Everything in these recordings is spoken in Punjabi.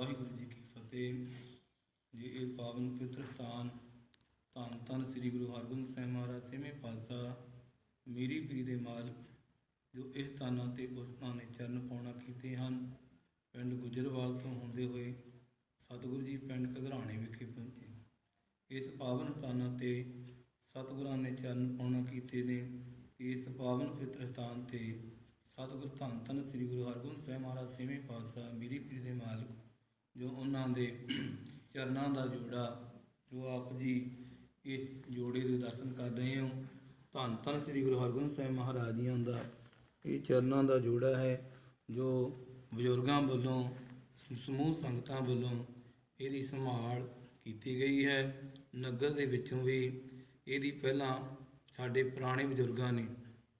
ਵਾਹਿਗੁਰੂ ਜੀ ਕੀ ਫਤਿਹ। ਜੀ, ਇਹ ਪਾਵਨ ਪਵਿੱਤਰ ਸਥਾਨ, ਧੰਨ ਧੰਨ ਸ੍ਰੀ ਗੁਰੂ ਹਰਗੋਬਿੰਦ ਸਾਹਿਬ ਮਹਾਰਾਜ, ਛੇਵੇਂ ਪਾਤਸ਼ਾਹ ਮੇਰੀ ਪੀਰੀ ਦੇ ਮਾਲਕ, ਜੋ ਇਸ ਸਥਾਨਾਂ ਤੇ ਉਸ ਸਥਾਨ ਨੇ ਚਰਨ ਪਾਉਣਾ ਕੀਤੇ ਹਨ। ਪਿੰਡ ਗੁਜਰਵਾਲ ਤੋਂ ਹੁੰਦੇ ਹੋਏ ਸਤਿਗੁਰੂ ਜੀ ਪਿੰਡ ਘਗਰਾਣੇ ਵਿਖੇ ਪਹੁੰਚੇ। ਇਸ ਪਾਵਨ ਸਥਾਨਾਂ ਤੇ ਸਤਿਗੁਰਾਂ ਨੇ ਚਰਨ ਪਾਉਣਾ ਕੀਤੇ ਨੇ। ਇਸ ਪਾਵਨ ਪਵਿੱਤਰ ਸਥਾਨ ਤੇ ਸਤਿਗੁਰ ਧੰਨ ਧੰਨ ਸ੍ਰੀ ਗੁਰੂ ਹਰਗੋਬਿੰਦ ਸਾਹਿਬ ਮਹਾਰਾਜ, ਛੇਵੇਂ ਪਾਤਸ਼ਾਹ ਮੇਰੀ ਪੀਰੀ ਦੇ ਮਾਲਕ ਜੋ ਉਹਨਾਂ ਦੇ ਚਰਨਾਂ ਦਾ ਜੋੜਾ, ਜੋ ਆਪ ਜੀ ਇਸ ਜੋੜੇ ਦੇ ਦਰਸ਼ਨ ਕਰ ਰਹੇ ਹੋ, ਧੰਨ ਧੰਨ ਸ੍ਰੀ ਗੁਰੂ ਹਰਗੋਬਿੰਦ ਸਾਹਿਬ ਮਹਾਰਾਜ ਜੀਆਂ ਦਾ ਇਹ ਚਰਨਾਂ ਦਾ ਜੋੜਾ ਹੈ, ਜੋ ਬਜ਼ੁਰਗਾਂ ਵੱਲੋਂ, ਸਮੂਹ ਸੰਗਤਾਂ ਵੱਲੋਂ ਇਹਦੀ ਸੰਭਾਲ ਕੀਤੀ ਗਈ ਹੈ। ਨਗਰ ਦੇ ਵਿੱਚੋਂ ਵੀ ਇਹਦੀ ਪਹਿਲਾਂ ਸਾਡੇ ਪੁਰਾਣੇ ਬਜ਼ੁਰਗਾਂ ਨੇ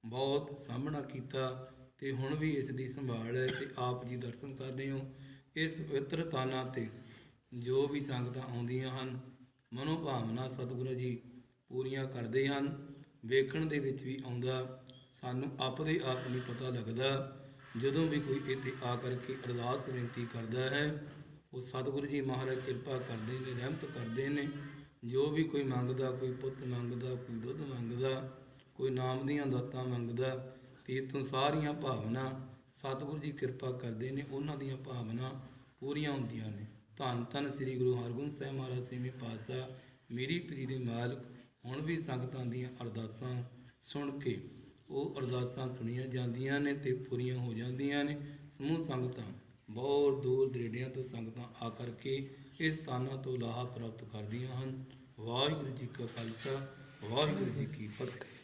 ਬਹੁਤ ਸਾਹਮਣਾ ਕੀਤਾ ਤੇ ਹੁਣ ਵੀ ਇਸ ਦੀ ਸੰਭਾਲ ਹੈ ਤੇ ਆਪ ਜੀ ਦਰਸ਼ਨ ਕਰ ਰਹੇ ਹੋ। ਇਸ ਪਵਿੱਤਰ ਥਾਨਾਂ ਤੇ ਜੋ ਵੀ ਸੰਗਤਾਂ ਆਉਂਦੀਆਂ ਹਨ ਮਨੋ ਭਾਵਨਾ ਸਤਿਗੁਰੂ ਜੀ ਪੂਰੀਆਂ ਕਰਦੇ ਹਨ। ਵੇਖਣ ਦੇ ਵਿੱਚ ਵੀ ਆਉਂਦਾ, ਸਾਨੂੰ ਆਪਦੇ ਆਪ ਨੂੰ ਪਤਾ ਲੱਗਦਾ, ਜਦੋਂ ਵੀ ਕੋਈ ਇੱਥੇ ਆ ਕਰਕੇ ਅਰਦਾਸ ਬੇਨਤੀ ਕਰਦਾ ਹੈ, ਉਹ ਸਤਿਗੁਰੂ ਜੀ ਮਹਾਰਾਜ ਕਿਰਪਾ ਕਰਦੇ ਨੇ, ਰਹਿਮਤ ਕਰਦੇ ਨੇ। ਜੋ ਵੀ ਕੋਈ ਮੰਗਦਾ, ਕੋਈ ਪੁੱਤ ਮੰਗਦਾ, ਕੋਈ ਦੁੱਧ ਮੰਗਦਾ, ਕੋਈ ਨਾਮ ਦੀਆਂ ਦਾਤਾਂ ਮੰਗਦਾ, ਤੇ ਇਤੋਂ ਸਾਰੀਆਂ ਭਾਵਨਾ ਸਤਿਗੁਰੂ ਜੀ ਕਿਰਪਾ ਕਰਦੇ ਨੇ, ਉਹਨਾਂ ਦੀਆਂ ਭਾਵਨਾ ਪੂਰੀਆਂ ਹੁੰਦੀਆਂ ਨੇ। ਧੰਨ ਧੰਨ ਸ੍ਰੀ ਗੁਰੂ ਹਰਗੋਬਿੰਦ ਸਾਹਿਬ ਮਹਾਰਾਜ, ਛੇਵੇਂ ਪਾਤਸ਼ਾਹ, ਮੇਰੀ ਪ੍ਰੀ ਦੇ ਮਾਲਕ, ਹੁਣ ਵੀ ਸੰਗਤਾਂ ਦੀਆਂ ਅਰਦਾਸਾਂ ਸੁਣ ਕੇ ਉਹ ਅਰਦਾਸਾਂ ਸੁਣੀਆਂ ਜਾਂਦੀਆਂ ਨੇ ਤੇ ਪੂਰੀਆਂ ਹੋ ਜਾਂਦੀਆਂ ਨੇ। ਸਮੂਹ ਸੰਗਤਾਂ, ਬਹੁਤ ਦੂਰ ਦਰੇਡਿਆਂ ਤੋਂ ਸੰਗਤਾਂ ਆ ਕਰਕੇ ਇਸ ਸਥਾਨਾਂ ਤੋਂ ਲਾਹਾ ਪ੍ਰਾਪਤ ਕਰਦੀਆਂ ਹਨ। ਵਾਹਿਗੁਰੂ ਜੀ ਕਾ ਖਾਲਸਾ, ਵਾਹਿਗੁਰੂ ਜੀ ਕੀ ਫਤਿਹ।